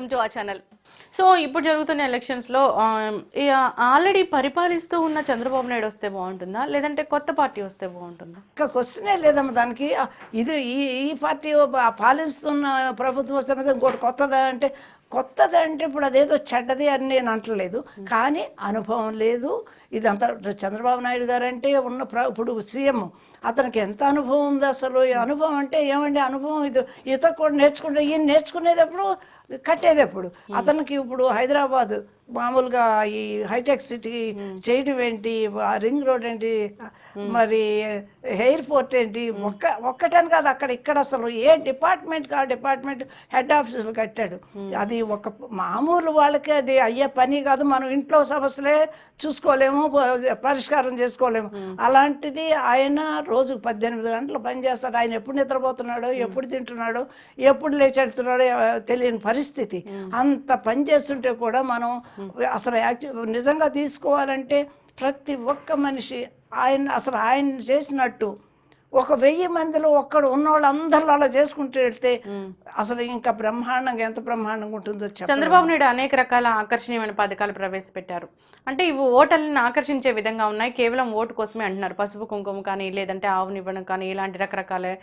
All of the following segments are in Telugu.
Welcome to a channel. So ఇప్పుడు జరుగుతున్న ఎలక్షన్స్లో ఆల్రెడీ పరిపాలిస్తూ ఉన్న చంద్రబాబు నాయుడు వస్తే బాగుంటుందా? లేదంటే కొత్త పార్టీ వస్తే బాగుంటుందా? ఇంకా క్వశ్చనే లేదమ్మా దానికి. ఇది ఈ ఈ పార్టీ పాలిస్తున్న ప్రభుత్వం వస్తే ఇంకోటి కొత్తదా అంటే కొత్తది అంటే ఇప్పుడు అదేదో చెడ్డది అని నేను అంటలేదు. కానీ అనుభవం లేదు. ఇదంతా చంద్రబాబు నాయుడు గారు అంటే ఉన్న ప్ర ఇప్పుడు సీఎం అతనికి ఎంత అనుభవం ఉంది అసలు? ఈ అనుభవం అంటే ఏమండి అనుభవం? ఇది ఈత కూడా నేర్చుకుంటే ఈయన నేర్చుకునేది ఎప్పుడు? కట్టేది ఎప్పుడు? అతనికి ఇప్పుడు హైదరాబాద్ మామూలుగా ఈ హైటెక్ సిటీ చేయడం ఏంటి? రింగ్ రోడ్ ఏంటి? మరి ఎయిర్పోర్ట్ ఏంటి? ఒక్క ఒక్కటని కాదు అక్కడ ఇక్కడ అసలు ఏ డిపార్ట్మెంట్ కా డిపార్ట్మెంట్ హెడ్ ఆఫీసులు కట్టాడు. అది ఒక మామూలు వాళ్ళకి అది అయ్యే పని కాదు. మనం ఇంట్లో సమస్యలే చూసుకోలేము. ప- పరిష్కారం చేసుకోలేము. అలాంటిది ఆయన రోజుకు పద్దెనిమిది గంటలు పని చేస్తాడు. ఆయన ఎప్పుడు నిద్రపోతున్నాడో ఎప్పుడు తింటున్నాడో ఎప్పుడు లేచెడుతున్నాడో తెలియని పరిస్థితి. అంత పని చేస్తుంటే కూడా మనం అసలు యాక్చువల్ నిజంగా తీసుకోవాలంటే ప్రతి ఒక్క మనిషి ఆయన అసలు ఆయన చేసినట్టు ఒక వెయ్యి మందిలో ఒక్కడు ఉన్నవాళ్ళు అందరిలో అలా చేసుకుంటూ వెళ్తే అసలు ఇంకా బ్రహ్మాండంగా ఎంత బ్రహ్మాండంగా ఉంటుందో చంద్రబాబు నాయుడు అనేక రకాల ఆకర్షణీయమైన పథకాలు ప్రవేశపెట్టారు. అంటే ఇవి ఓటర్లను ఆకర్షించే విధంగా ఉన్నాయి. కేవలం ఓటు కోసమే అంటున్నారు. పసుపు కుంకుమ కానీ లేదంటే ఆవునివ్వడం కానీ ఇలాంటి రకరకాల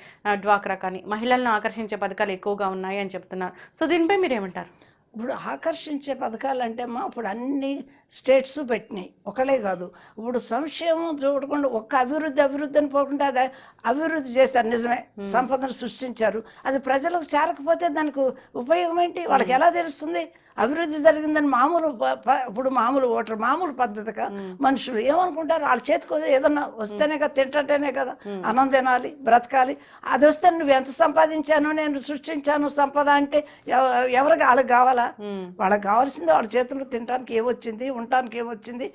డ్వాక్రా కానీ మహిళలను ఆకర్షించే పథకాలు ఎక్కువగా ఉన్నాయి అని చెప్తున్నారు. సో దీనిపై మీరు ఏమంటారు ఇప్పుడు ఆకర్షించే పథకాలు అంటే మా ఇప్పుడు అన్ని స్టేట్స్ పెట్టినాయి. ఒకలే కాదు. ఇప్పుడు సంక్షేమం చూడకుండా ఒక్క అభివృద్ధి అభివృద్ధి అని పోకుండా అది అభివృద్ధి చేశారు. నిజమే. సంపదను సృష్టించారు. అది ప్రజలకు చేరకపోతే దానికి ఉపయోగం ఏంటి? వాళ్ళకి ఎలా తెలుస్తుంది? అభివృద్ధి జరిగిందని మామూలు ఇప్పుడు మామూలు ఓటర్ మామూలు పద్ధతిగా మనుషులు ఏమనుకుంటారు? వాళ్ళ చేతికి ఏదన్నా వస్తేనే కదా తింటంటేనే కదా అన్నం తినాలి బ్రతకాలి. అది వస్తే నువ్వు ఎంత సంపాదించాను నేను సృష్టించాను సంపద అంటే ఎవ- ఎవరికి వాళ్ళకి కావాలా? వాళ్ళకి కావాల్సింది వాళ్ళ చేతుల్లో తినడానికి ఏమొచ్చింది? ఉండటానికి ఏమొచ్చింది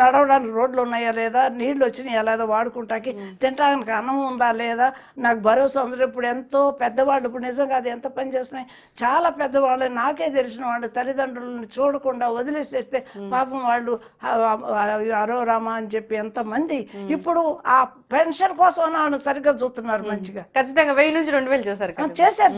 నడవడానికి రోడ్లు ఉన్నాయా లేదా? నీళ్ళు వచ్చినాయా లేదా వాడుకుంటాకి? తినడానికి అన్నం ఉందా లేదా? నాకు భరోసా ఉంది. ఇప్పుడు ఎంతో పెద్దవాళ్ళు ఇప్పుడు నిజంగా అది ఎంత పని చేస్తున్నాయి? చాలా పెద్దవాళ్ళు నాకే తెలిసిన వాళ్ళు తల్లిదండ్రులను చూడకుండా వదిలేసేస్తే పాపం వాళ్ళు అరో రామ అని చెప్పి ఎంతమంది ఇప్పుడు ఆ పెన్షన్ కోసం వాళ్ళు సరిగ్గా చూస్తున్నారు మంచిగా. ఖచ్చితంగా వెయ్యి నుంచి రెండు వేలు చేశారు చేశారు.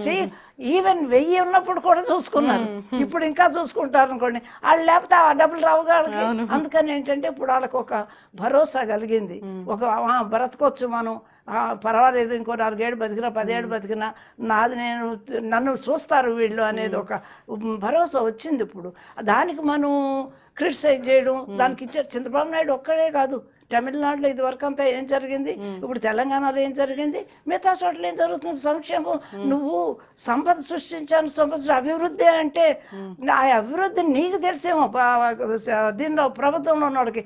ఈవెన్ వెయ్యి ఉన్నప్పుడు కూడా చూసుకున్నారు. ఇప్పుడు ఇంకా చూసుకుంటారు అనుకోండి. వాళ్ళు లేకపోతే ఆ డబ్బులు రావు. వాళ్ళకి అందుకని ఏంటంటే ఇప్పుడు వాళ్ళకి ఒక భరోసా కలిగింది. ఒక బ్రతకొచ్చు మనం. ఆ, పర్వాలేదు ఇంకో నాలుగేళ్ళు బతికినా పదేళ్ళు బతికినా నాది నేను నన్ను చూస్తారు వీళ్ళు అనేది ఒక భరోసా వచ్చింది ఇప్పుడు. దానికి మనం క్రిటిసైజ్ చేయడం దానికి ఇచ్చారు చంద్రబాబు నాయుడు ఒక్కడే కాదు. తమిళనాడులో ఇది వరకు అంతా ఏం జరిగింది? ఇప్పుడు తెలంగాణలో ఏం జరిగింది? మిగతా చోట్ల ఏం జరుగుతుంది? సంక్షేమం. నువ్వు సంపద సృష్టించాను సంపద అభివృద్ధి అంటే ఆ అభివృద్ధి నీకు తెలిసేమో. దీనిలో ప్రభుత్వంలో ఉన్నవాడికి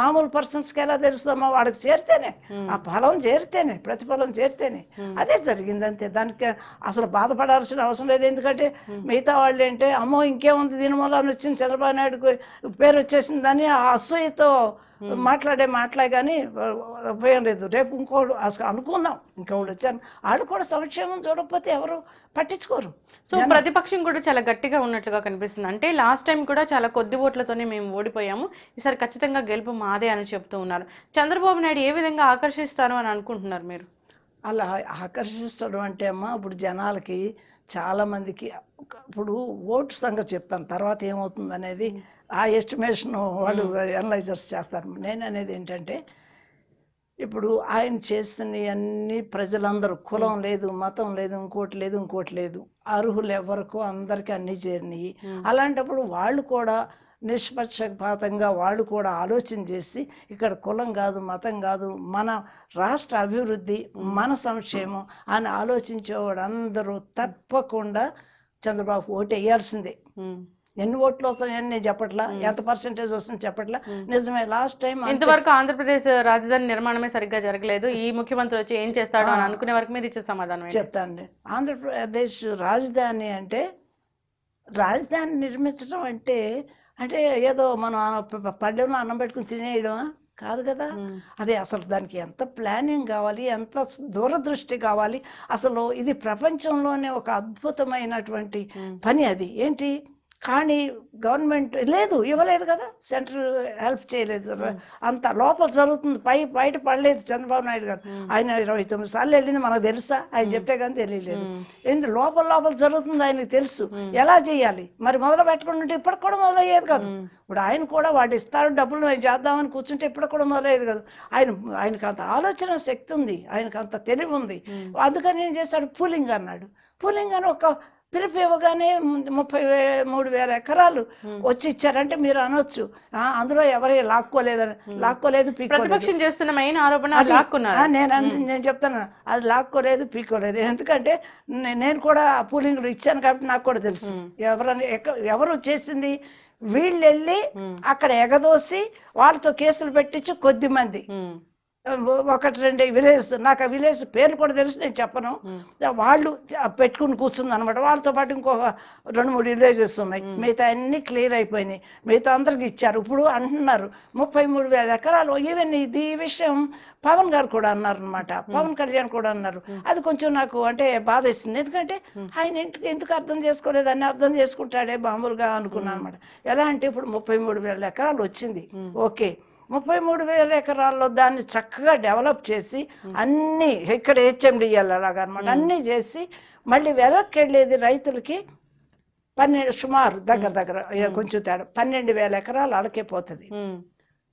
మామూలు పర్సన్స్కి ఎలా తెలుస్తుందమ్మా వాడికి చేరితేనే. ఆ ఫలం చేరితేనే ప్రతిఫలం చేరితేనే. అదే జరిగింది అంతే దానికి అసలు బాధపడాల్సిన అవసరం లేదు. ఎందుకంటే మిగతా వాళ్ళు ఏంటే అమ్మో ఇంకేముంది? దీని మూలాన్ని వచ్చింది చంద్రబాబు నాయుడుకు పేరు వచ్చేసిందని ఆ అసూయతో మాట్లాడే మాటలే కానీ ఉపయోగం లేదు. రేపు ఇంకోడు అసలు అనుకుందాం. ఇంకోడు వచ్చాను. వాళ్ళు కూడా సంక్షేమం చూడకపోతే ఎవరు పట్టించుకోరు. సో ప్రతిపక్షం కూడా చాలా గట్టిగా ఉన్నట్లుగా కనిపిస్తుంది. అంటే లాస్ట్ టైం కూడా చాలా కొద్ది ఓట్లతోనే మేము ఓడిపోయాము. ఈసారి ఖచ్చితంగా గెలుపు మాదే అని చెప్తూ ఉన్నారు. చంద్రబాబు నాయుడు ఏ విధంగా ఆకర్షిస్తారు అని అనుకుంటున్నారు మీరు? అలా ఆకర్షిస్తడం అంటే అమ్మా ఇప్పుడు జనాలకి చాలా మందికి ఒక- ఇప్పుడు ఓటు సంగతి చెప్తాను. తర్వాత ఏమవుతుంది అనేది ఆ ఎస్టిమేషన్ వాళ్ళు అనలైజర్స్ చేస్తారు. నేను అనేది ఏంటంటే ఇప్పుడు ఆయన చేస్తున్నవన్నీ ప్రజలందరూ కులం లేదు మతం లేదు ఇంకోటి లేదు ఇంకోటి లేదు. అర్హులు ఎవరికో అందరికీ అన్నీ చేరినాయి. అలాంటప్పుడు వాళ్ళు కూడా నిష్పక్షపాతంగా వాళ్ళు కూడా ఆలోచన చేసి ఇక్కడ కులం కాదు మతం కాదు మన రాష్ట్ర అభివృద్ధి మన సంక్షేమం అని ఆలోచించేవాడు అందరూ తప్పకుండా చంద్రబాబు ఓటు వేయాల్సిందే. ఎన్ని ఓట్లు వస్తాయని నేను చెప్పట్లా? ఎంత పర్సెంటేజ్ వస్తుంది చెప్పట్లా? నిజమే లాస్ట్ టైం ఇంతవరకు ఆంధ్రప్రదేశ్ రాజధాని నిర్మాణమే సరిగ్గా జరగలేదు. ఈ ముఖ్యమంత్రి వచ్చి ఏం చేస్తాడో అని అనుకునే వరకు మీరు ఇచ్చే సమాధానం ఏంటి? చెప్తానండి. ఆంధ్రప్రదేశ్ రాజధాని అంటే రాజధాని నిర్మించడం అంటే అంటే ఏదో మనం పళ్ళెంలో అన్నం పెట్టుకుని తినేయడమా? కాదు కదా. అదే అసలు దానికి ఎంత ప్లానింగ్ కావాలి ఎంత దూరదృష్టి కావాలి? అసలు ఇది ప్రపంచంలోనే ఒక అద్భుతమైనటువంటి పని అది. ఏంటి? కానీ గవర్నమెంట్ లేదు ఇవ్వలేదు కదా. సెంటర్ హెల్ప్ చేయలేదు. అంత లోపల జరుగుతుంది. పై బయట పడలేదు చంద్రబాబు నాయుడు గారు. ఆయన ఇరవై తొమ్మిది సార్లు వెళ్ళింది మనకు తెలుసా? ఆయన చెప్తే కానీ తెలియలేదు. ఏంది లోపల లోపల జరుగుతుంది ఆయనకు తెలుసు. ఎలా చేయాలి? మరి మొదలు పెట్టుకుంటుంటే ఇప్పటికి కూడా మొదలయ్యేది కాదు. ఇప్పుడు ఆయన కూడా వాడు ఇస్తారు డబ్బులు మేము చేద్దామని కూర్చుంటే ఇప్పటికి కూడా మొదలయ్యేది కాదు. ఆయన ఆయనకు అంత ఆలోచన శక్తి ఉంది. ఆయనకు అంత తెలివి ఉంది. అందుకని ఏం చేశాడు? పూలింగ్ అన్నాడు. పూలింగ్ అని ఒక పిలుపు ఇవ్వగానే ముప్పై మూడు వేల ఎకరాలు వచ్చి ఇచ్చారంటే మీరు అనొచ్చు. "ఆ, అందులో ఎవరి లాక్కోలేదని లాక్కోలేదు ప్రతిపక్షం చేస్తున్న మెయిన్ ఆరోపణ లాక్కున్నారు. నేను నేను చెప్తాను. అది లాక్కోలేదు పీక్కోలేదు. ఎందుకంటే నేను కూడా పూలింగ్లు ఇచ్చాను కాబట్టి నాకు కూడా తెలుసు. ఎవరని ఎవరు చేసింది? వీళ్ళు వెళ్ళి అక్కడ ఎగదోసి వాళ్ళతో కేసులు పెట్టించి కొద్ది మంది. ఒకటి రెండు విలేజ్ నాకు ఆ విలేజ్ పేరు కూడా తెలుసు నేను చెప్పను. వాళ్ళు పెట్టుకుని కూర్చుంది అనమాట వాళ్ళతో పాటు ఇంకొక రెండు మూడు విలేజెస్ ఉన్నాయి. మిగతా అన్ని క్లియర్ అయిపోయినాయి. మిగతా అందరికి ఇచ్చారు. ఇప్పుడు అంటున్నారు ముప్పై మూడు వేల ఎకరాలు. ఈవెన్ ఇది ఈ విషయం పవన్ గారు కూడా అన్నారు అనమాట పవన్ కళ్యాణ్ కూడా అన్నారు. అది కొంచెం నాకు అంటే బాధ వేసింది ఎందుకంటే ఆయన ఇంటికి ఎందుకు అర్థం చేసుకోలేదు అని అర్థం చేసుకుంటాడే మామూలుగా అనుకున్నాను అనమాట ఎలా అంటే ఇప్పుడు ముప్పై మూడు వేల ఎకరాలు వచ్చింది. ఓకే. ముప్పై మూడు వేల ఎకరాల్లో దాన్ని చక్కగా డెవలప్ చేసి అన్ని ఇక్కడ హెచ్ఎండి అలాగా అనమాట అన్నీ చేసి మళ్ళీ వెనక్కి వెళ్ళేది రైతులకి పన్నెండు సుమారు దగ్గర దగ్గర కొంచెం తేడా పన్నెండు వేల ఎకరాలు అడకే పోతుంది.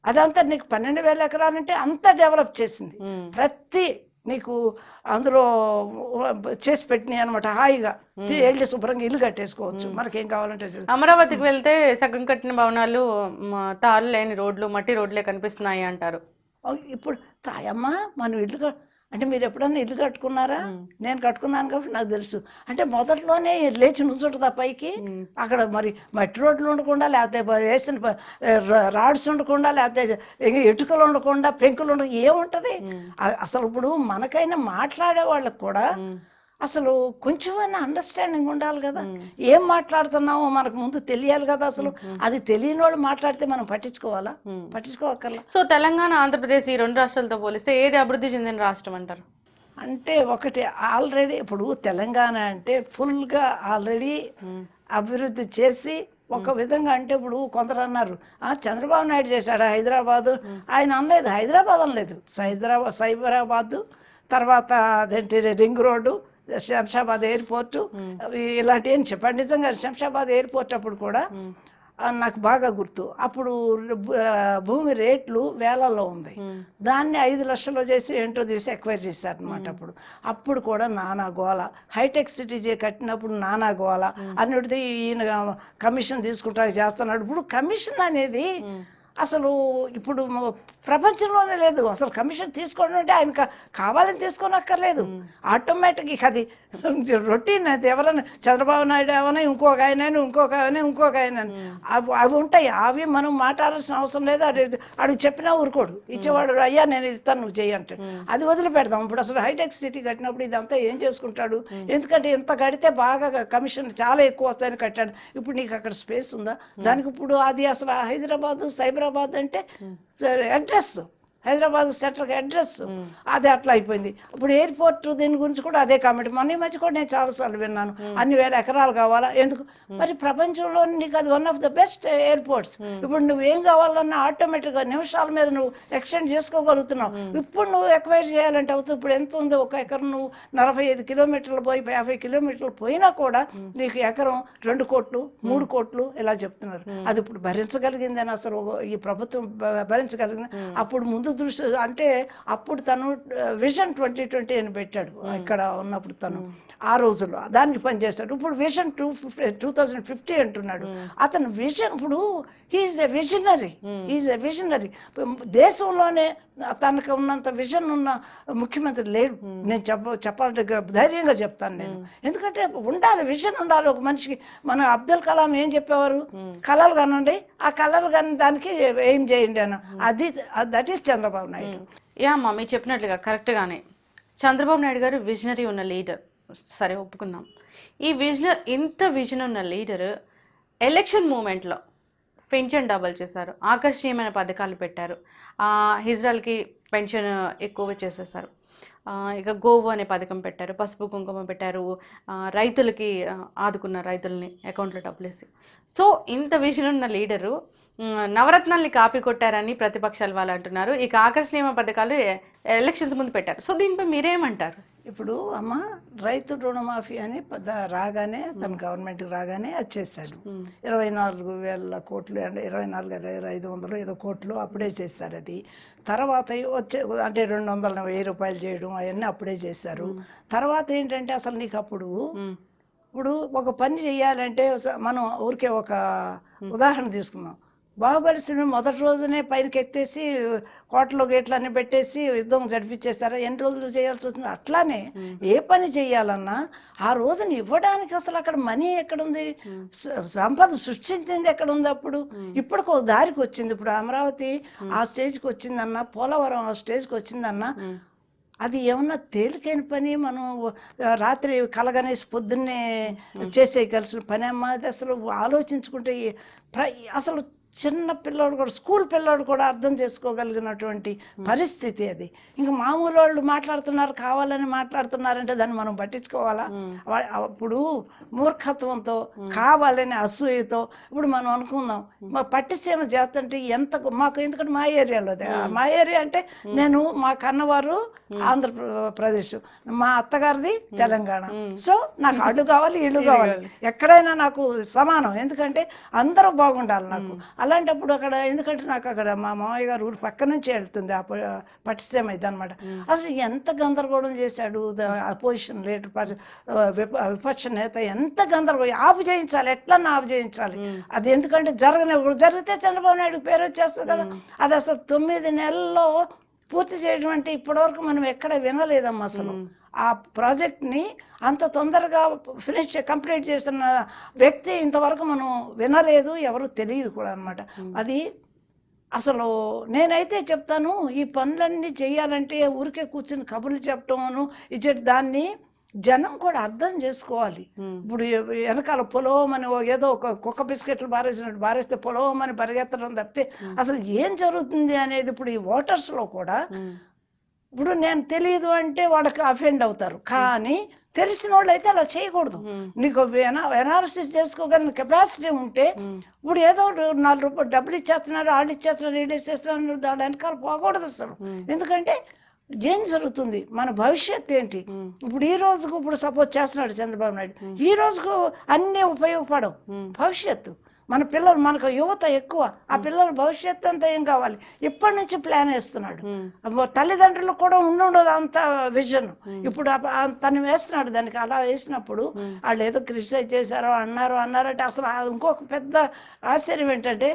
అదంతా నీకు పన్నెండు వేల ఎకరాలంటే అంతా డెవలప్ చేసింది. ప్రతి నీకు అందులో చేసి పెట్టినాయి అనమాట హాయిగా. వెళ్ళి శుభ్రంగా ఇల్లు కట్టేసుకోవచ్చు. మనకేం కావాలంటే అమరావతికి వెళ్తే సగం కట్టిన భవనాలు తాళ్ళు లేని రోడ్లు మట్టి రోడ్లే కనిపిస్తున్నాయి అంటారు. ఇప్పుడు తాయమ్మ మనం ఇల్లు అంటే మీరు ఎప్పుడన్నా ఇల్లు కట్టుకున్నారా? నేను కట్టుకున్నాను కాబట్టి నాకు తెలుసు. అంటే మొదట్లోనే లేచి నుంచుంటుందా పైకి. అక్కడ మరి మట్టి రోడ్లు ఉండకుండా లేకపోతే వేసిన రాడ్స్ ఉండకుండా లేకపోతే ఇటుకలు ఉండకుండా పెంకులు ఉండకుండా ఏముంటది? అసలు ఇప్పుడు మనకైనా మాట్లాడే వాళ్ళకి కూడా అసలు కొంచెమైనా అండర్స్టాండింగ్ ఉండాలి కదా. ఏం మాట్లాడుతున్నామో మనకు ముందు తెలియాలి కదా అసలు. అది తెలియని వాళ్ళు మాట్లాడితే మనం పట్టించుకోవాలా? పట్టించుకోవక్కర్లా సో తెలంగాణ ఆంధ్రప్రదేశ్ ఈ రెండు రాష్ట్రాలతో పోలిస్తే ఏది అభివృద్ధి చెందిన రాష్ట్రం అంటారు? అంటే ఒకటి ఆల్రెడీ ఇప్పుడు తెలంగాణ అంటే ఫుల్గా ఆల్రెడీ అభివృద్ధి చేసి ఒక విధంగా అంటే ఇప్పుడు కొందరు అన్నారు "ఆ, చంద్రబాబు నాయుడు చేశాడు హైదరాబాదు? ఆయన అనలేదు హైదరాబాద్ అనలేదు. హైదరాబాద్ సైబరాబాద్ తర్వాత అదేంటి రింగ్ రోడ్డు శంషాబాద్ ఎయిర్పోర్టు. అవి ఇలాంటివి ఏం చెప్పండి నిజంగా శంషాబాద్ ఎయిర్పోర్ట్ అప్పుడు కూడా నాకు బాగా గుర్తు. అప్పుడు భూమి రేట్లు వేలల్లో ఉంది. దాన్ని ఐదు లక్షలు చేసి ఏంటో తీసి ఎక్వైర్ చేశారనమాట అప్పుడు. అప్పుడు కూడా నానా గోల. హైటెక్ సిటీ కట్టినప్పుడు నానా గోల. అన్నిటిది ఈయన కమిషన్ తీసుకుంటా చేస్తున్నాడు. ఇప్పుడు కమిషన్ అనేది అసలు ఇప్పుడు ప్రపంచంలోనే లేదు. అసలు కమిషన్ తీసుకోవడం అంటే ఆయన కావాలని తీసుకోనక్కర్లేదు. ఆటోమేటిక్ ఇక అది రొటీన్ అది ఎవరైనా చంద్రబాబు నాయుడు ఏమైనా ఇంకొక ఆయన ఇంకొక ఆయన ఇంకొక ఆయన అవి అవి ఉంటాయి. అవి మనం మాట్లాడాల్సిన అవసరం లేదు. అది అడిగి చెప్పినా ఊరుకోడు. ఇచ్చేవాడు అయ్యా నేను ఇస్తాను నువ్వు చెయ్యి అంటే. అది వదిలిపెడదాం. ఇప్పుడు అసలు హైటెక్ సిటీ కట్టినప్పుడు ఇదంతా ఏం చేసుకుంటాడు? ఎందుకంటే ఇంత కడితే బాగా కమిషన్ చాలా ఎక్కువ వస్తాయని కట్టాడు. ఇప్పుడు నీకు అక్కడ స్పేస్ ఉందా? దానికి ఇప్పుడు అది అసలు హైదరాబాద్ సైబరాబాద్ అంటే అడ్రస్ హైదరాబాద్ సెంటర్కి అడ్రస్. అది అట్లా అయిపోయింది. ఇప్పుడు ఎయిర్పోర్ట్ దీని గురించి కూడా అదే కామెంట్. మొన్న మధ్య కూడా నేను చాలాసార్లు విన్నాను. అన్ని వేల ఎకరాలు కావాలా? ఎందుకు? మరి ప్రపంచంలో నీకు అది one of the best airports ఇప్పుడు నువ్వు ఏం కావాలన్నా ఆటోమేటిక్గా నిమిషాల మీద నువ్వు ఎక్స్టెండ్ చేసుకోగలుగుతున్నావు. ఇప్పుడు నువ్వు ఎక్వైర్ చేయాలంటే అవుతుంది. ఇప్పుడు ఎంత ఉంది ఒక ఎకరం నువ్వు నలభై ఐదు కిలోమీటర్లు పోయి యాభై కిలోమీటర్లు పోయినా కూడా నీకు ఎకరం రెండు కోట్లు మూడు కోట్లు ఇలా చెప్తున్నారు. అది ఇప్పుడు భరించగలిగిందని? అసలు ఈ ప్రభుత్వం భరించగలిగింది? అప్పుడు ముందు దృష్టి అంటే అప్పుడు తను విజన్ ట్వంటీ ట్వంటీ అని పెట్టాడు. ఇక్కడ ఉన్నప్పుడు తను. ఆ రోజుల్లో దానికి పనిచేశాడు ఇప్పుడు vision two fifty two thousand fifty అంటున్నాడు. అతను విజన్ ఇప్పుడు he's a visionary is a visionary దేశంలోనే తనకు ఉన్నంత విజన్ ఉన్న ముఖ్యమంత్రి లేడు. నేను చెప్ప చెప్పాలంటే ధైర్యంగా చెప్తాను నేను. ఎందుకంటే ఉండాలి విజన్ ఉండాలి ఒక మనిషికి. మన అబ్దుల్ కలాం ఏం చెప్పేవారు? కళలు కనండి. ఆ కళలు కానీ దానికి ఏం చేయండి అని అది that is Chandrababu Naidu. Yeah అమ్మా మీరు చెప్పినట్లుగా కరెక్ట్గానే చంద్రబాబు నాయుడు గారు విజనరీ ఉన్న లీడర్ సరే ఒప్పుకుందాం. ఈ విజన ఇంత విజన్ ఉన్న లీడర్ ఎలక్షన్ మూమెంట్లో పెన్షన్ డబల్ చేశారు. ఆకర్షణీయమైన పథకాలు పెట్టారు. హిజ్రాల్కి పెన్షన్ ఎక్కువ చేసేసారు ఇక గోవు అనే పథకం పెట్టారు. పసుపు కుంకుమ పెట్టారు. రైతులకి ఆదుకున్న ఆదుకున్నారు రైతుల్ని అకౌంట్లో డబ్బులేసి. సో ఇంత విజన్ ఉన్న లీడరు నవరత్నాల్ని కాపీ కొట్టారని ప్రతిపక్షాలు వాళ్ళు అంటున్నారు. ఇక ఆకర్షణీయమైన పథకాలు ఎలక్షన్స్ ముందు పెట్టారు. సో దీనిపై మీరేమంటారు? ఇప్పుడు అమ్మ రైతు రుణమాఫీ అని పెద్ద రాగానే తన గవర్నమెంట్ రాగానే అది చేశాడు. ఇరవై నాలుగు వేల కోట్లు అంటే ఇరవై నాలుగు వేల ఐదు వందలు ఏదో కోట్లు అప్పుడే చేశాడు అది. తర్వాత వచ్చే అంటే రెండు వందల వెయ్యి రూపాయలు చేయడం అవన్నీ అప్పుడే చేశారు. తర్వాత ఏంటంటే అసలు నీకు అప్పుడు ఇప్పుడు ఒక పని చేయాలంటే మనం ఊరికే ఒక ఉదాహరణ తీసుకుందాం. బాహుబలి సినిమా మొదటి రోజునే పైకి ఎత్తేసి కోటలో గేట్లు అన్ని పెట్టేసి యుద్ధం జరిపించేస్తారా ఎన్ని రోజులు చేయాల్సి వస్తుంది అట్లానే ఏ పని చేయాలన్నా ఆ రోజున ఇవ్వడానికి అసలు అక్కడ మనీ ఎక్కడుంది? సంపద సృష్టించింది ఎక్కడ ఉంది అప్పుడు? ఇప్పుడు ఒక దారికి వచ్చింది. ఇప్పుడు అమరావతి ఆ స్టేజ్కి వచ్చిందన్న పోలవరం ఆ స్టేజ్కి వచ్చిందన్న అది ఏమన్నా తేలికైన పని? మనం రాత్రి కలగనేసి పొద్దున్నే చేసేయగలసిన పని అమ్మా? అది అసలు ఆలోచించుకుంటే అసలు చిన్న పిల్లోడు కూడా స్కూల్ పిల్లోడు కూడా అర్థం చేసుకోగలిగినటువంటి పరిస్థితి అది. ఇంకా మామూలు వాళ్ళు మాట్లాడుతున్నారు కావాలని మాట్లాడుతున్నారంటే దాన్ని మనం పట్టించుకోవాలా? వా- అప్పుడు మూర్ఖత్వంతో కావాలని అసూయతో ఇప్పుడు మనం అనుకుందాం. మా పట్టిసీమ చేస్తుంటే ఎంత మాకు ఎందుకంటే మా ఏరియాలో. మా ఏరియా అంటే నేను మా కన్నవారు ఆంధ్రప్రదేశ్ మా అత్తగారిది తెలంగాణ. సో నాకు అడ్డు కావాలి ఇల్లు కావాలి. ఎక్కడైనా నాకు సమానం. ఎందుకంటే అందరూ బాగుండాలి నాకు. అలాంటప్పుడు అక్కడ ఎందుకంటే నాకు అక్కడ మా మామయ్య గారు ఊరు పక్క నుంచి వెళ్తుంది ఆ ప- పట్టిసీమ ఇదనమాట అసలు ఎంత గందరగోళం చేశాడు అపోజిషన్ లీడర్ విపక్ష నేత ఎంత గందరగోళం ఆపు చేయించాలి ఎట్లన్నా ఆపు చేయించాలి అది ఎందుకంటే జరగనివ్వకూడదు. జరిగితే చంద్రబాబు నాయుడు పేరు వచ్చేస్తుంది కదా. అది అసలు తొమ్మిది నెలల్లో పూర్తి చేయడం అంటే ఇప్పటివరకు మనం ఎక్కడ వినలేదమ్మా అసలు. ఆ ప్రాజెక్ట్ని అంత తొందరగా ఫినిష్ కంప్లీట్ చేస్తున్న వ్యక్తి ఇంతవరకు మనం వినలేదు ఎవరు తెలియదు కూడా అన్నమాట. అది అసలు నేనైతే చెప్తాను ఈ పనులన్నీ చేయాలంటే ఊరికే కూర్చుని కబుర్లు చెప్పటమును ఇచ్చే దాన్ని జనం కూడా అర్థం చేసుకోవాలి. ఇప్పుడు వెనకాల పొలవమని ఓ ఏదో ఒక కుక్క బిస్కెట్లు బారేసినట్టు బారేస్తే పొలవమని పరిగెత్తడం తప్పితే అసలు ఏం జరుగుతుంది అనేది ఇప్పుడు ఈ ఓటర్స్లో కూడా ఇప్పుడు నేను తెలియదు అంటే వాళ్ళకి అఫెండ్ అవుతారు. కానీ తెలిసిన వాళ్ళు అయితే అలా చేయకూడదు. నీకు ఎనాలిసిస్ చేసుకోగలిగిన కెపాసిటీ ఉంటే ఇప్పుడు ఏదో నాలుగు రూపాయలు డబ్బులు ఇచ్చేస్తున్నారు వాళ్ళు ఇచ్చేస్తున్నారు వీళ్ళు ఇచ్చేస్తున్నారు దాని వెనకాల పోకూడదు అసలు. ఎందుకంటే ఏం జరుగుతుంది? మన భవిష్యత్తు ఏంటి. ఇప్పుడు ఈ రోజుకు ఇప్పుడు సపోజ్ చేస్తున్నాడు చంద్రబాబు నాయుడు. ఈ రోజుకు అన్నీ ఉపయోగపడవు. భవిష్యత్తు. మన పిల్లలు మనకు యువత ఎక్కువ ఆ పిల్లల భవిష్యత్తు అంతా ఏం కావాలి? ఇప్పటి నుంచి ప్లాన్ వేస్తున్నాడు. తల్లిదండ్రులకు కూడా ఉండుండదు అంత విజన్ ఇప్పుడు తను వేస్తున్నాడు దానికి అలా వేసినప్పుడు వాళ్ళు ఏదో క్రిటిసైజ్ చేశారో అన్నారో అన్నారంటే అసలు ఇంకొక పెద్ద ఆశ్చర్యం ఏంటంటే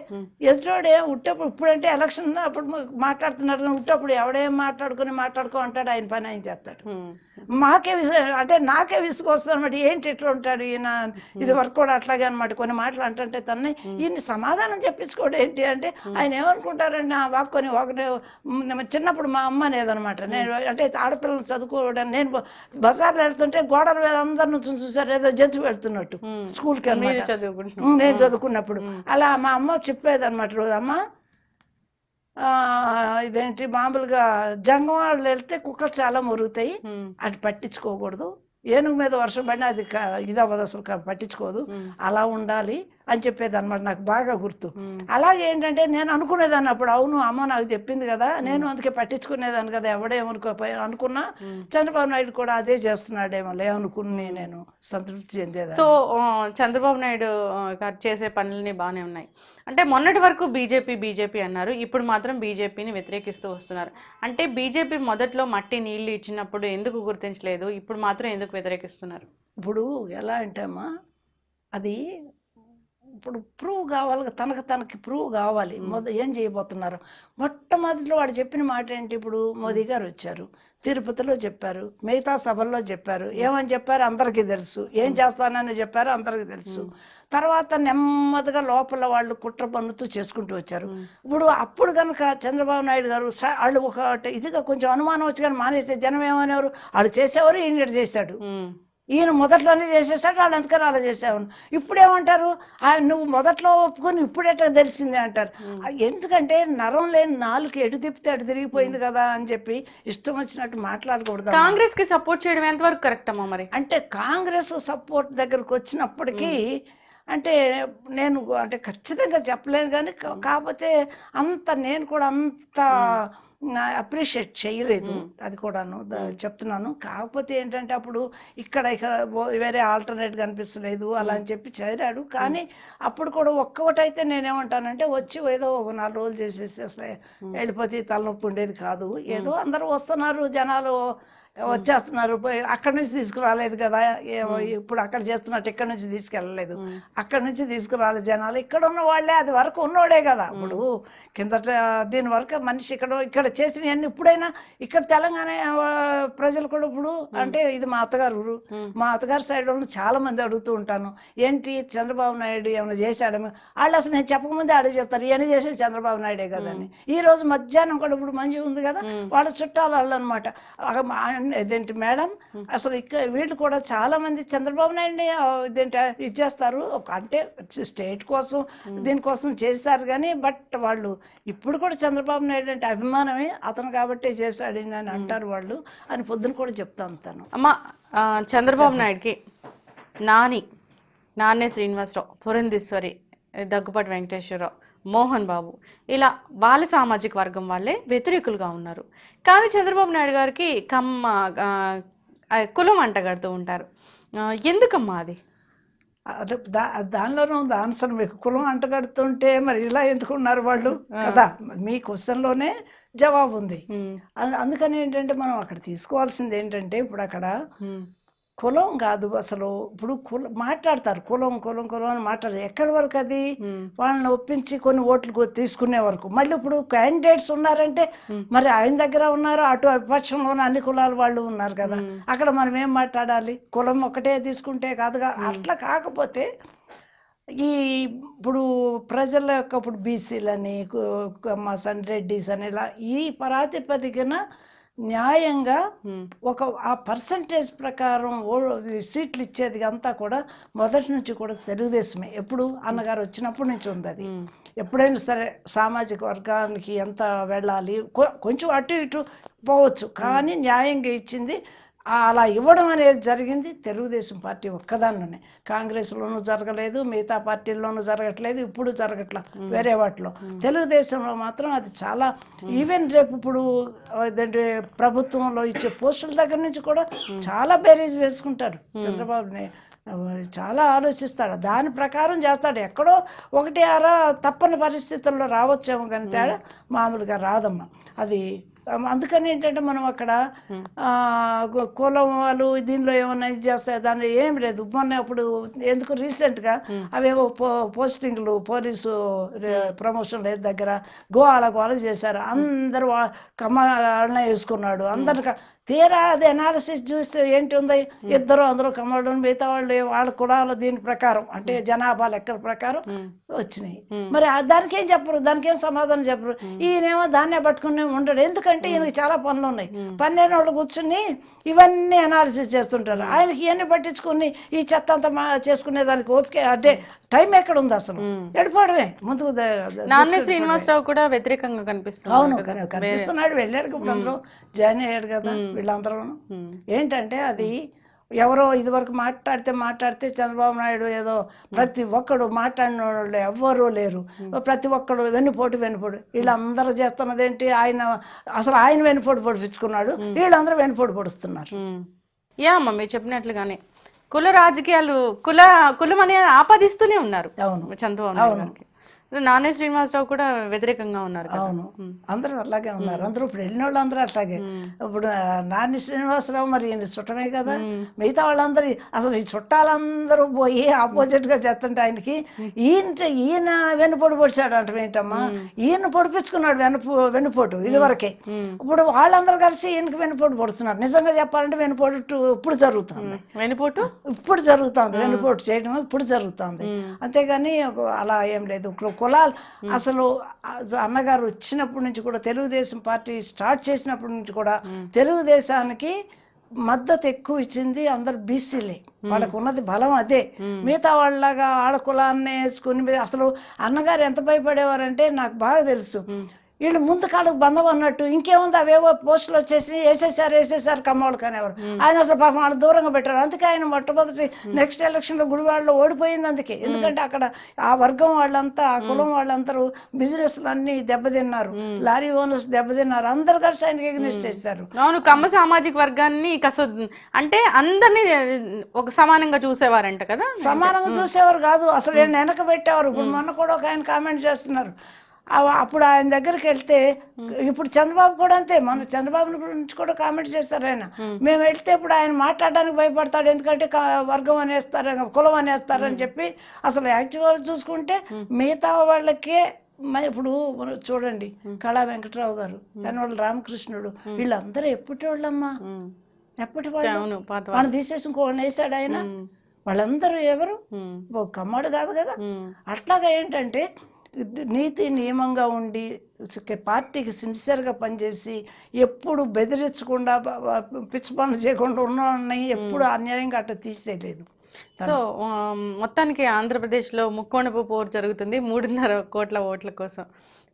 ఎదుటోడే ఉట్టప్పుడు ఇప్పుడంటే ఎలక్షన్ అప్పుడు మాట్లాడుతున్నారు ఉట్టప్పుడు ఎవడేం మాట్లాడుకుని మాట్లాడుకో అంటాడు ఆయన పని ఆయన చేస్తాడు. మాకే అంటే నాకే విసుగొస్తుంది అనమాట ఏంటి ఇట్లా ఉంటాడు ఈయన? ఇది వరకు కూడా అట్లాగే అనమాట కొన్ని మాటలు అంటుంటే తన్ని ఈయన సమాధానం చెప్పించుకోవడం ఏంటి అంటే ఆయన ఏమనుకుంటారంటే ఆ వాక్కొని ఒకటే చిన్నప్పుడు మా అమ్మ అనేదనమాట నేను అంటే ఆడపిల్లలు చదువుకోవడం నేను బజార్లో వెళ్తుంటే గోడల మీద అందరి నుంచి చూసారు ఏదో జంతువు వెళ్తున్నట్టు ఉమ్. స్కూల్కి నేను చదువుకున్నప్పుడు. అలా మా అమ్మ చెప్పేది అనమాట రోజు అమ్మ ఆ, ఇదేంటి మామూలుగా జంగం వాళ్ళు వెళ్తే కుక్కలు చాలా మురుగుతాయి అది పట్టించుకోకూడదు. ఏనుగు మీద వర్షం పడినా అది ఇది అవ్వదు అసలు పట్టించుకోదు. అలా ఉండాలి. అని చెప్పేది అనమాట నాకు బాగా గుర్తు. అలాగే ఏంటంటే నేను అనుకునేదాన్ని అప్పుడు అవును అమ్మ నాకు చెప్పింది కదా నేను అందుకే పట్టించుకునేదాన్ని కదా ఎవడేమనుకోపోయా అనుకున్నా చంద్రబాబు నాయుడు కూడా అదే చేస్తున్నాడేమో లే అనుకుని నేను సంతృప్తి చెందేదాన్ని. సో చంద్రబాబు నాయుడు గారు చేసే పనులన్నీ బాగానే ఉన్నాయి. అంటే మొన్నటి వరకు బీజేపీ బీజేపీ అన్నారు ఇప్పుడు మాత్రం బీజేపీని వ్యతిరేకిస్తూ వస్తున్నారు. అంటే బీజేపీ మొదట్లో మట్టి నీళ్ళు ఇచ్చినప్పుడు ఎందుకు గుర్తించలేదు ఇప్పుడు మాత్రం ఎందుకు వ్యతిరేకిస్తున్నారు? ఇప్పుడు ఎలా అంటే అమ్మా అది ఇప్పుడు ప్రూవ్ కావాలి తనకు తనకి ప్రూవ్ కావాలి. మొద ఏం చేయబోతున్నారు? మొట్టమొదటిలో వాడు చెప్పిన మాట ఏంటి ఇప్పుడు? మోదీ గారు వచ్చారు. తిరుపతిలో చెప్పారు. మిగతా సభల్లో చెప్పారు. ఏమని చెప్పారు? అందరికీ తెలుసు. ఏం చేస్తానని చెప్పారు? అందరికీ తెలుసు. తర్వాత నెమ్మదిగా లోపల వాళ్ళు కుట్ర పన్నుతూ చేసుకుంటూ వచ్చారు. ఇప్పుడు అప్పుడు కనుక చంద్రబాబు నాయుడు గారు వాళ్ళు ఒక ఇదిగా కొంచెం అనుమానం వచ్చి కానీ మానేస్తే జనం ఏమనేవారు? వాళ్ళు చేసేవారు ఈయన చేశాడు. ఈయన మొదట్లోనే చేసేసాడు వాళ్ళు అందుకని అలా చేసామని ఇప్పుడు ఏమంటారు "ఆ, నువ్వు మొదట్లో ఒప్పుకొని ఇప్పుడు ఎట్లా తెలిసింది అంటారు. ఎందుకంటే నరం లేని నాలుగు ఎటు తిప్పితే అటు తిరిగిపోయింది కదా అని చెప్పి ఇష్టం వచ్చినట్టు మాట్లాడకూడదు కాంగ్రెస్కి సపోర్ట్ చేయడం ఎంతవరకు కరెక్ట్ అమ్మా మరి? అంటే కాంగ్రెస్ సపోర్ట్ దగ్గరకు వచ్చినప్పటికీ అంటే నేను అంటే ఖచ్చితంగా చెప్పలేను కానీ కాకపోతే అంత నేను కూడా అంత అప్రిషియేట్ చేయలేదు. అది కూడాను చెప్తున్నాను. కాకపోతే ఏంటంటే అప్పుడు ఇక్కడ ఇక్కడ వేరే ఆల్టర్నేట్ కనిపించలేదు అలా అని చెప్పి చేరాడు కానీ అప్పుడు కూడా ఒక్కొక్కటైతే నేనేమంటానంటే వచ్చి ఏదో ఒక నాలుగు రోజులు చేసేసి అసలు వెళ్ళిపోతే తలనొప్పి ఉండేది కాదు. ఏదో అందరూ వస్తున్నారు జనాలు వచ్చేస్తున్నారు. అక్కడి నుంచి తీసుకురాలేదు కదా. ఇప్పుడు అక్కడ చేస్తున్నట్టు ఇక్కడ నుంచి తీసుకెళ్ళలేదు. అక్కడ నుంచి తీసుకురాలేదు జనాలు. ఇక్కడ ఉన్న వాళ్ళే అది వరకు ఉన్నోడే కదా. ఇప్పుడు కిందట దీని వరకు మనిషి ఇక్కడ ఇక్కడ చేసినవన్నీ ఇప్పుడైనా ఇక్కడ తెలంగాణ ప్రజలు కూడా ఇప్పుడు అంటే ఇది మా అత్తగారు ఊరు. మా అత్తగారు సైడ్ వాళ్ళు చాలా మంది అడుగుతూ ఉంటాను. ఏంటి చంద్రబాబు నాయుడు ఏమైనా చేశాడేమో వాళ్ళు అసలు నేను చెప్పకముందే అడిగి చెప్తారు. ఇవన్నీ చేసేది చంద్రబాబు నాయుడే కదా అని ఈ రోజు మధ్యాహ్నం కూడా ఇప్పుడు మంచి ఉంది కదా. వాళ్ళ చుట్టాలు వాళ్ళు అనమాట ఇదేంటి మేడం? అసలు ఇక్కడ వీళ్ళు కూడా చాలా మంది చంద్రబాబు నాయుడిని ఆ, ఇదేంటి ఇచ్చేస్తారు. ఒక అంటే స్టేట్ కోసం దీనికోసం చేశారు కానీ బట్ వాళ్ళు ఇప్పుడు కూడా చంద్రబాబు నాయుడు అంటే అభిమానమే. అతను కాబట్టే చేశాడు అని అంటారు వాళ్ళు. అని పొద్దున కూడా చెప్తాను తను. అమ్మ చంద్రబాబు నాయుడుకి నాని నాన్నే శ్రీనివాసరావు పురంధేశ్వరి దగ్గుపాటి వెంకటేశ్వరరావు మోహన్ బాబు. ఇలా వాళ్ళ సామాజిక వర్గం వాళ్ళే వ్యతిరేకులుగా ఉన్నారు. కానీ చంద్రబాబు నాయుడు గారికి కమ్మ కులం అంటగడుతూ ఉంటారు. ఎందుకమ్మా అది? దా దానిలోనే ఉంది ఆన్సర్. మీకు కులం అంటగడుతుంటే మరి ఇలా ఎందుకున్నారు వాళ్ళు? కదా మీ క్వశ్చన్లోనే జవాబు ఉంది. అందుకని ఏంటంటే మనం అక్కడ తీసుకోవాల్సింది ఏంటంటే ఇప్పుడు అక్కడ కులం కాదు అసలు. ఇప్పుడు కులం మాట్లాడతారు కులం కులం కులం అని మాట్లాడతారు ఎక్కడి వరకు అది? వాళ్ళని ఒప్పించి కొన్ని ఓట్లు తీసుకునే వరకు. మళ్ళీ ఇప్పుడు క్యాండిడేట్స్ ఉన్నారంటే మరి ఆయన దగ్గర ఉన్నారు? అటు విపక్షంలోనే అన్ని కులాల వాళ్ళు ఉన్నారు కదా. అక్కడ మనం ఏం మాట్లాడాలి? కులం ఒకటే తీసుకుంటే కాదుగా. అట్లా కాకపోతే ఈ ఇప్పుడు ప్రజల యొక్క ఇప్పుడు బీసీలని మా సన్ రెడ్డిస్ అని ఇలా ఈ ప్రాతిపదికన న్యాయంగా ఒక ఆ పర్సంటేజ్ ప్రకారం ఓ సీట్లు ఇచ్చేది అంతా కూడా మొదటి నుంచి కూడా తెలుగుదేశమే. ఎప్పుడు అన్నగారు వచ్చినప్పటి నుంచి ఉంది అది. ఎప్పుడైనా సరే సామాజిక వర్గానికి ఎంత వెళ్ళాలి కొంచెం అటు ఇటు పోవచ్చు. కానీ న్యాయంగా ఇచ్చింది అలా ఇవ్వడం అనేది జరిగింది. తెలుగుదేశం పార్టీ ఒక్కదానిలోనే కాంగ్రెస్లోనూ జరగలేదు మిగతా పార్టీల్లోనూ జరగట్లేదు ఇప్పుడు జరగట్లా వేరే వాటిలో. తెలుగుదేశంలో మాత్రం అది చాలా ఈవెన్ రేపు ఇప్పుడు ప్రభుత్వంలో ఇచ్చే పోస్టుల దగ్గర నుంచి కూడా చాలా బేరీజ్ వేసుకుంటారు. చంద్రబాబుని చాలా ఆలోచిస్తాడు. దాని ప్రకారం చేస్తాడు. ఎక్కడో ఒకటి అరా తప్పని పరిస్థితుల్లో రావచ్చేమో కానీ తేడా మామూలుగా రాదమ్మా. అది అందుకని ఏంటంటే మనం అక్కడ కులం వాళ్ళు దీనిలో ఏమన్నా ఇది చేస్తాయి దానిలో ఏం లేదు. మొన్న అప్పుడు ఎందుకు రీసెంట్గా అవేవో పో పోస్టింగ్లు పోలీసు రే- ప్రమోషన్ లేదు దగ్గర. గోవాల గోల చేశారు. అందరూ కమ్మాలనే వేసుకున్నాడు. అందరు తీరా అది అనాలిసిస్ చూస్తే ఏంటి ఉంది? ఇద్దరు అందరూ కమ్మడు మిగతా వాళ్ళు వాళ్ళ కులాల దీని ప్రకారం అంటే జనాభా లెక్కల ప్రకారం వచ్చినాయి. మరి దానికి ఏం చెప్పరు? దానికి ఏం సమాధానం చెప్పరు? ఈయనేమో దాన్నే పట్టుకుని ఉండడు. ఎందుకంటే ఈయనకి చాలా పనులు ఉన్నాయి. పన్నెండు వాళ్ళు కూర్చుని ఇవన్నీ అనాలిసిస్ చేస్తుంటారు. ఆయనకి ఇవన్నీ పట్టించుకుని ఈ చెత్త అంతా చేసుకునే దానికి ఓపిక అంటే టైం ఎక్కడ ఉంది అసలు? వెళ్ళిపోవడమే ముందుకు నాన్నే శ్రీనివాసరావు కూడా వ్యతిరేకంగా కనిపిస్తున్నారు అవును కని- కనిపిస్తున్నాడు. వెళ్ళాడు ఇప్పుడు జాయిన్ అయ్యాడు కదా. వీళ్ళందరూ ఏంటంటే అది ఎవరో ఇదివరకు మాట్లాడితే మాట్లాడితే చంద్రబాబు నాయుడు ఏదో ప్రతి ఒక్కడు మాట్లాడిన వాళ్ళు ఎవ్వరూ లేరు. ప్రతి ఒక్కడు వెన్నుపోటు వెన్నుపోటు. వీళ్ళందరూ చేస్తున్నది ఏంటి ఆయన అసలు ఆయన వెన్నుపోటు పొడిపించుకున్నాడు. వీళ్ళందరూ వెన్నుపోటు పొడుస్తున్నారు. యా అమ్మ మీరు చెప్పినట్లుగానే కుల రాజకీయాలు కుల కులం అనేది ఆపాదిస్తూనే ఉన్నారు చంద్రబాబు నాయుడు నానే శ్రీనివాసరావు కూడా వ్యతిరేకంగా ఉన్నారు అవును. అందరూ అలాగే ఉన్నారు. అందరూ ఇప్పుడు వెళ్ళిన వాళ్ళు అందరూ అట్లాగే. ఇప్పుడు నాని శ్రీనివాసరావు మరి ఈయన చుట్టమే కదా. మిగతా వాళ్ళందరూ అసలు ఈ చుట్టాలందరూ పోయి ఆపోజిట్గా చేస్తుంటే ఆయనకి ఈయన ఈయన వెన్నుపోటు పొడిచాడు అంటే ఏంటమ్మా ఈయన పొడిపించుకున్నాడు వెన్నుపో వెన్నుపోటు ఇదివరకే ఇప్పుడు వాళ్ళందరూ కలిసి ఈయనకి వెన్నుపోటు పొడుతున్నారు నిజంగా చెప్పాలంటే వెన్నుపోటు ఇప్పుడు జరుగుతుంది. వెనుపోటు ఇప్పుడు జరుగుతుంది. వెన్నుపోటు చేయడం ఇప్పుడు జరుగుతుంది. అంతేగాని అలా ఏం లేదు. కులాలు అసలు అన్నగారు వచ్చినప్పటి నుంచి కూడా తెలుగుదేశం పార్టీ స్టార్ట్ చేసినప్పటి నుంచి కూడా తెలుగుదేశానికి మద్దతు ఎక్కువ ఇచ్చింది అందరు బీసీలే. వాళ్ళకు ఉన్నది బలం అదే. మిగతా వాళ్ళలాగా ఆడ కులాన్ని వేసుకుని అసలు అన్నగారు ఎంత భయపడేవారంటే నాకు బాగా తెలుసు. వీళ్ళు ముందు కాళ్ళకు బంధం అన్నట్టు ఇంకేముంది? అవేవో పోస్టులు వచ్చేసి వేసేసారు వేసేసారు కమ్మవాళ్ళు కానివారు ఆయన అసలు పాపం వాళ్ళు దూరంగా పెట్టారు. అందుకే ఆయన మొట్టమొదటి నెక్స్ట్ ఎలక్షన్లో గుడివాడలో ఓడిపోయింది అందుకే. ఎందుకంటే అక్కడ ఆ వర్గం వాళ్ళంతా ఆ కులం వాళ్ళందరూ బిజినెస్లు అన్ని దెబ్బతిన్నారు లారీ ఓనర్స్ దెబ్బతిన్నారు. అందరు కలిసి ఆయనకి ఎగ్నిస్ట్ చేశారు. అవును కమ్మ సామాజిక వర్గాన్ని కస అంటే అందరినీ ఒక సమానంగా చూసేవారంట కదా సమానంగా చూసేవారు కాదు. అసలు వెనక పెట్టేవారు. ఇప్పుడు మొన్న కూడా ఒక ఆయన కామెంట్ చేస్తున్నారు. అప్పుడు ఆయన దగ్గరికి వెళ్తే ఇప్పుడు చంద్రబాబు కూడా అంతే. మన చంద్రబాబు గురించి కూడా కామెంట్ చేస్తారు ఆయన. మేము. వెళ్తే ఇప్పుడు ఆయన మాట్లాడడానికి భయపడతాడు. ఎందుకంటే వర్గం అనేస్తారు కులం అనేస్తారు అని చెప్పి అసలు యాక్చువల్గా చూసుకుంటే మిగతా వాళ్ళకే ఇప్పుడు చూడండి కళా వెంకట్రావు గారు వాళ్ళు రామకృష్ణుడు వీళ్ళందరూ ఎప్పటి వాళ్ళమ్మా. ఎప్పటి వాళ్ళు? మనం తీసేసి ఇంకోళ్ళని వేసాడు ఆయన. వాళ్ళందరూ ఎవరు? కమ్మడు కాదు కదా. అట్లాగా ఏంటంటే నీతి నియమంగా ఉండి పార్టీకి సిన్సియర్గా పనిచేసి ఎప్పుడు బెదిరించకుండా పిచ్చి పనులు చేయకుండా ఉన్నవాడిని ఎప్పుడు అన్యాయంగా అట్లా తీసేయలేదు. సో మొత్తానికి ఆంధ్రప్రదేశ్లో ముక్కోణపు పోరు జరుగుతుంది మూడున్నర కోట్ల ఓట్ల కోసం.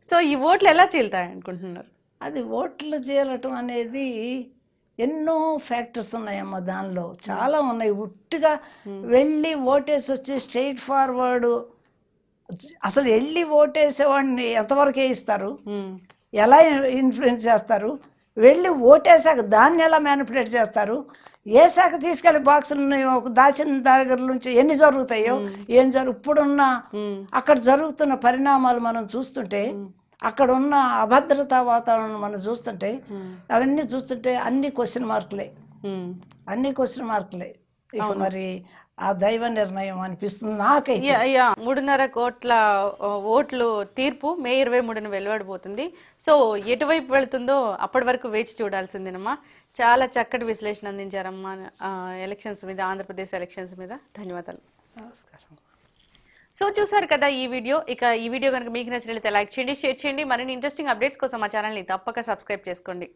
సో ఈ ఓట్లు ఎలా చీలుతాయి అనుకుంటున్నారు అది ఓట్లు చేరటం అనేది ఎన్నో ఫ్యాక్టర్స్ ఉన్నాయమ్మా దానిలో. చాలా ఉన్నాయి. ఉట్టిగా వెళ్ళి ఓటేసి వచ్చి స్ట్రైట్ ఫార్వర్డ్ అసలు వెళ్ళి ఓటేసేవాడిని ఎంతవరకు వేయిస్తారు. ఎలా ఇన్ఫ్లుయెన్స్ చేస్తారు? వెళ్ళి ఓటేసాక దాన్ని ఎలా మ్యానిపులేట్ చేస్తారు? వేసాక తీసుకెళ్ళి బాక్సులని ఒక దాచిన దగ్గర నుంచి ఎన్ని జరుగుతాయో ఏం జరుగు ఇప్పుడున్న. అక్కడ జరుగుతున్న పరిణామాలు మనం చూస్తుంటే అక్కడ ఉన్న అభద్రతా వాతావరణం మనం చూస్తుంటే అవన్నీ చూస్తుంటే అన్ని క్వశ్చన్ మార్కులే. అన్ని క్వశ్చన్ మార్కులే ఇక మరి ఆ దైవ నిర్ణయం అనిపిస్తుంది నాకైతే. మూడున్నర కోట్ల ఓట్లు తీర్పు మే ఇరవై మూడున వెలువడబోతుంది. సో ఎటువైపు వెళుతుందో అప్పటి వరకు వేచి చూడాల్సిందేనమ్మా. చాలా చక్కటి విశ్లేషణ అందించారమ్మా ఎలక్షన్స్ మీద ఆంధ్రప్రదేశ్ ఎలక్షన్స్ మీద. ధన్యవాదాలు. నమస్కారం. సో చూసారు కదా ఈ వీడియో. ఇక ఈ వీడియో కనుక మీకు నచ్చినట్లయితే లైక్ చేయండి షేర్ చేయండి. మరిన్ని ఇంట్రెస్టింగ్ అప్డేట్స్ కోసం మా ఛానల్ని తప్పక సబ్స్క్రైబ్ చేసుకోండి.